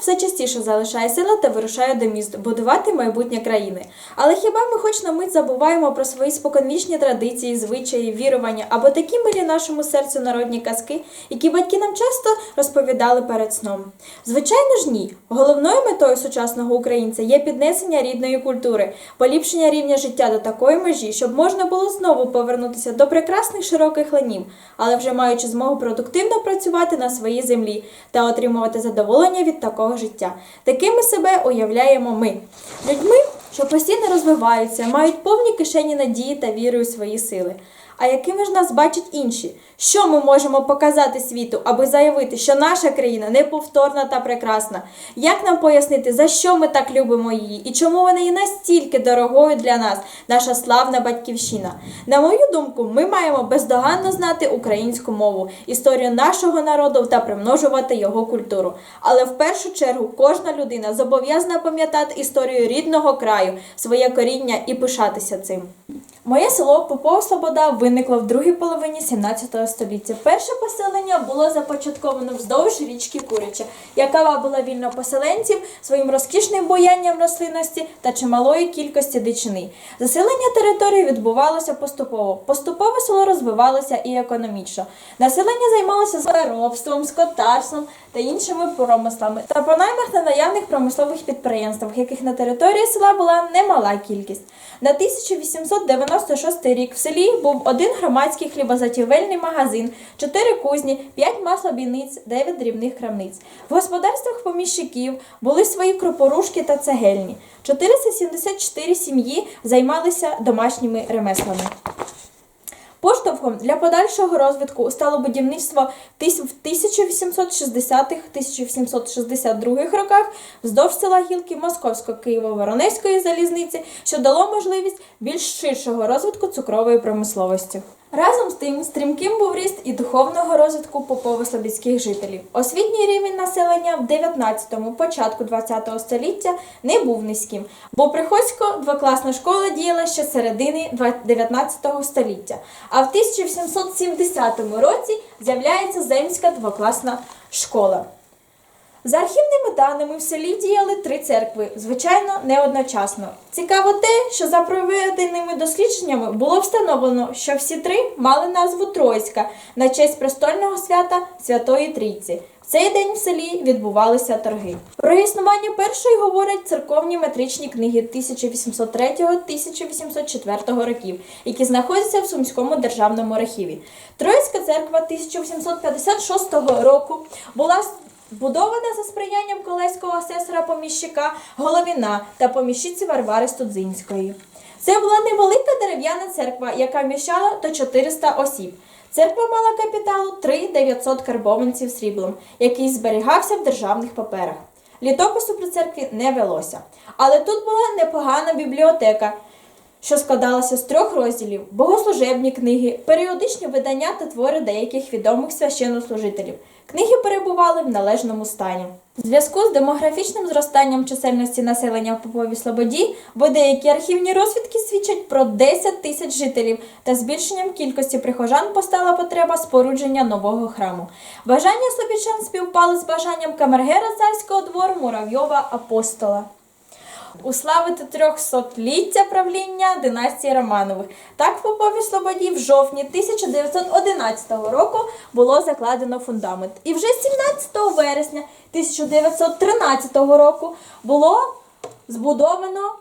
Все частіше залишає села та вирушає до міст будувати майбутнє країни. Але хіба ми хоч на мить забуваємо про свої споконвічні традиції, звичаї, вірування або такі милі нашому серцю народні казки, які батьки нам часто розповідали перед сном? Звичайно ж, ні. Головною метою сучасного українця є піднесення рідної культури, поліпшення рівня життя до такої межі, щоб можна було знову повернутися до прекрасних широких ланів, але вже маючи змогу продуктивно працювати на своїй землі та отримувати задоволення від такого життя. Такими себе уявляємо ми, людьми, що постійно розвиваються, мають повні кишені надії та віри у свої сили. А якими ж нас бачать інші? Що ми можемо показати світу, аби заявити, що наша країна неповторна та прекрасна? Як нам пояснити, за що ми так любимо її і чому вона є настільки дорогою для нас, наша славна батьківщина? На мою думку, ми маємо бездоганно знати українську мову, історію нашого народу та примножувати його культуру. Але в першу чергу кожна людина зобов'язана пам'ятати історію рідного краю, своє коріння і пишатися цим. Моє село Попова Слобода виникло в другій половині 17 століття. Перше поселення було започатковано вздовж річки Курича, яка вабила вільно поселенців своїм розкішним буянням рослинності та чималої кількості дичини. Заселення території відбувалося поступово. Поступово село розвивалося і економічно. Населення займалося заробством, скотарством та іншими промислами та по наймах на наявних промислових підприємствах, яких на території села була немала кількість. На 1896 рік в селі був один громадський хлібозатівельний магазин, чотири кузні, п'ять маслобійниць, дев'ять дрібних крамниць. В господарствах поміщиків були свої кропорушки та цегельні. 474 сім'ї займалися домашніми ремеслами. Поштовхом для подальшого розвитку стало будівництво в 1860-1862 роках вздовж села Гілки Московсько-Києво-Воронезької залізниці, що дало можливість більш ширшого розвитку цукрової промисловості. Разом з тим стрімким був ріст і духовного розвитку попово-слобідських жителів. Освітній рівень населення в 19-му, початку 20-го століття не був низьким, бо приходсько двокласна школа діяла ще з середини 19 століття. А в 1770 році з'являється земська двокласна школа. За архівними даними в селі діяли три церкви, звичайно, не одночасно. Цікаво те, що за проведеними дослідженнями було встановлено, що всі три мали назву Троїцька на честь престольного свята Святої Трійці. В цей день в селі відбувалися торги. Про існування першої говорять церковні метричні книги 1803-1804 років, які знаходяться в Сумському державному архіві. Троїцька церква 1856 року була Збудована за сприянням колеського асесора поміщика Головіна та поміщиці Варвари Студзинської. Це була невелика дерев'яна церква, яка вміщала до 400 осіб. Церква мала капіталу 3 900 карбованців сріблом, який зберігався в державних паперах. Літопису при церкві не велося. Але тут була непогана бібліотека, що складалася з трьох розділів: богослужебні книги, періодичні видання та твори деяких відомих священнослужителів. Книги перебували в належному стані. В зв'язку з демографічним зростанням чисельності населення в Поповій Слободі, бо деякі архівні розвідки свідчать про 10 тисяч жителів та збільшенням кількості прихожан постала потреба спорудження нового храму. Бажання слобідчан співпали з бажанням камергера царського двору Муравйова апостола уславити трьохсотліття правління династії Романових. Так в Поповій Слободі в жовтні 1911 року було закладено фундамент. І вже 17 вересня 1913 року було збудовано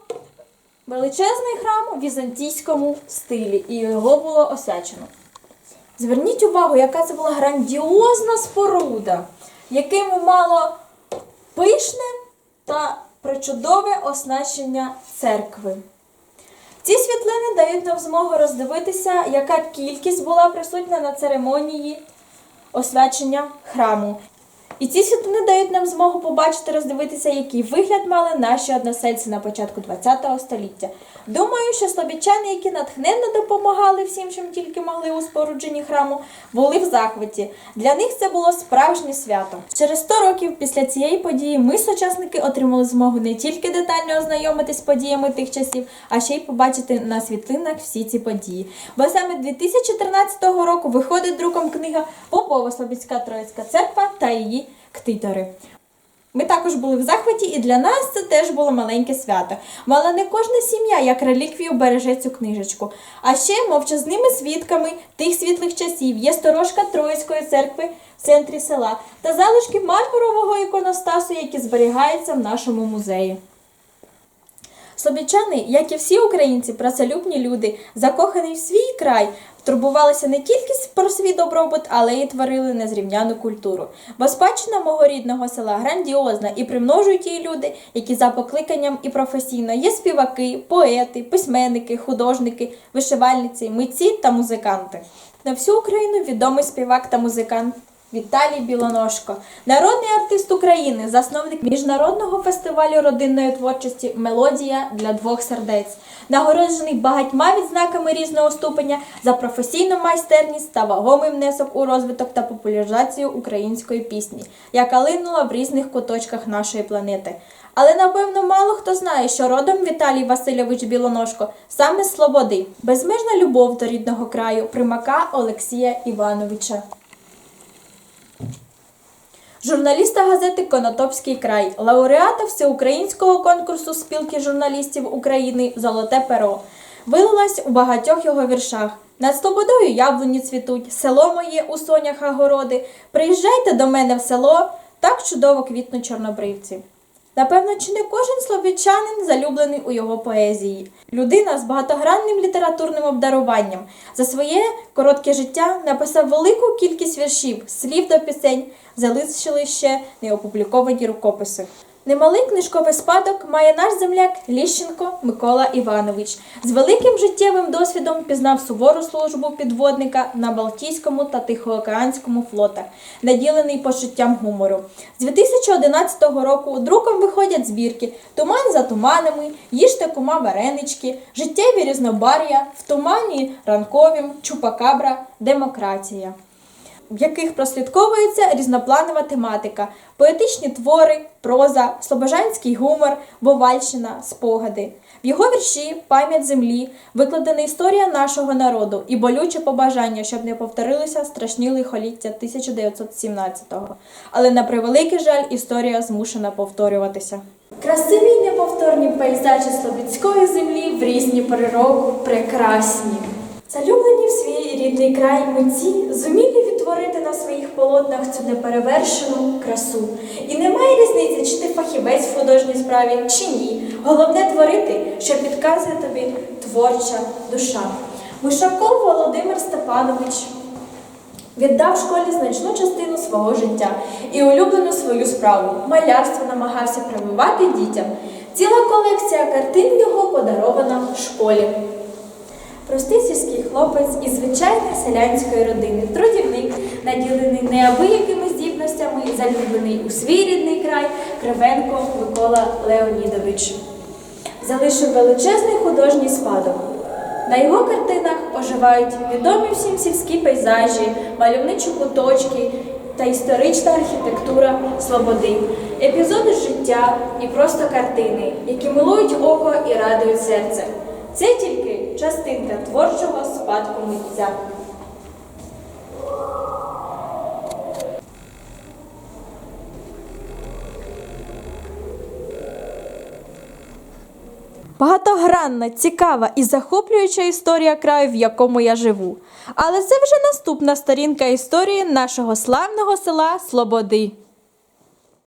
величезний храм у візантійському стилі, і його було освячено. Зверніть увагу, яка це була грандіозна споруда, яким мало пишне та причудове оснащення церкви. Ці світлини дають нам змогу роздивитися, яка кількість була присутня на церемонії освячення храму. І ці світлини дають нам змогу побачити, роздивитися, який вигляд мали наші односельці на початку ХХ століття. Думаю, що слобідчани, які натхненно допомагали всім, чим тільки могли у спорудженні храму, були в захваті. Для них це було справжнє свято. Через 100 років після цієї події ми, сучасники, отримали змогу не тільки детально ознайомитись з подіями тих часів, а ще й побачити на світлинах всі ці події. Бо саме 2013 року виходить друком книга Попова Слобідська Троїцька церква та її ктитори. Ми також були в захваті, і для нас це теж було маленьке свято. Мала не кожна сім'я, як реліквію, береже цю книжечку. А ще мовчазними свідками тих світлих часів є сторожка Троїцької церкви в центрі села та залишки мармурового іконостасу, які зберігаються в нашому музеї. Слобідчани, як і всі українці, працелюбні люди, закохані в свій край, турбувалися не тільки про свій добробут, але й творили незрівняну культуру. Бо спадщина мого рідного села грандіозна і примножують її люди, які за покликанням і професійно є співаки, поети, письменники, художники, вишивальниці, митці та музиканти. На всю Україну відомий співак та музикант Віталій Білоножко, народний артист України, засновник міжнародного фестивалю родинної творчості Мелодія для двох сердець, нагороджений багатьма відзнаками різного ступеня за професійну майстерність та вагомий внесок у розвиток та популяризацію української пісні, яка линула в різних куточках нашої планети. Але напевно мало хто знає, що родом Віталій Васильович Білоножко саме Слободи, безмежна любов до рідного краю, примака Олексія Івановича. Журналіста газети Конотопський край, лауреата всеукраїнського конкурсу спілки журналістів України Золоте перо. Вилилась у багатьох його віршах. Над Слободою яблуні цвітуть, село моє у сонях огороди. Приїжджайте до мене в село, так чудово квітнуть чорнобривці. Напевно, чи не кожен словічанин залюблений у його поезії. Людина з багатогранним літературним обдаруванням. За своє коротке життя написав велику кількість віршів, слів до пісень, залишили ще неопубліковані рукописи. Немалий книжковий спадок має наш земляк Ліщенко Микола Іванович. З великим життєвим досвідом пізнав сувору службу підводника на Балтійському та Тихоокеанському флотах, наділений почуттям гумору. З 2011 року друком виходять збірки Туман за туманами, їжте кума варенички, життєві різнобар'я, в тумані ранковім, чупакабра, демократія в яких прослідковується різнопланова тематика, поетичні твори, проза, слобожанський гумор, бувальщина, спогади. В його вірші Пам'ять землі викладена історія нашого народу і болюче побажання, щоб не повторилися страшні лихоліття 1917-го. Але на превеликий жаль, історія змушена повторюватися. Красиві неповторні пейзажі Слобідської землі в різні пори року прекрасні. Залюблені в свій рідний край митці зумілі відтворити на своїх полотнах цю неперевершену красу. І немає різниці, чи ти фахівець в художній справі, чи ні. Головне творити, що підказує тобі творча душа. Вишаков Володимир Степанович віддав школі значну частину свого життя і улюблену свою справу малярство намагався прививати дітям. Ціла колекція картин його подарована школі. Простий сільський хлопець із звичайної селянської родини, трудівник, наділений неабиякими здібностями, залюблений у свій рідний край Кривенко Микола Леонідович. Залишив величезний художній спадок. На його картинах оживають відомі всім сільські пейзажі, мальовничі куточки та історична архітектура Слободи, епізоди життя і просто картини, які милують око і радують серце. Це тільки частинка творчого спадку митця. Багатогранна, цікава і захоплююча історія краю, в якому я живу. Але це вже наступна сторінка історії нашого славного села Слободи.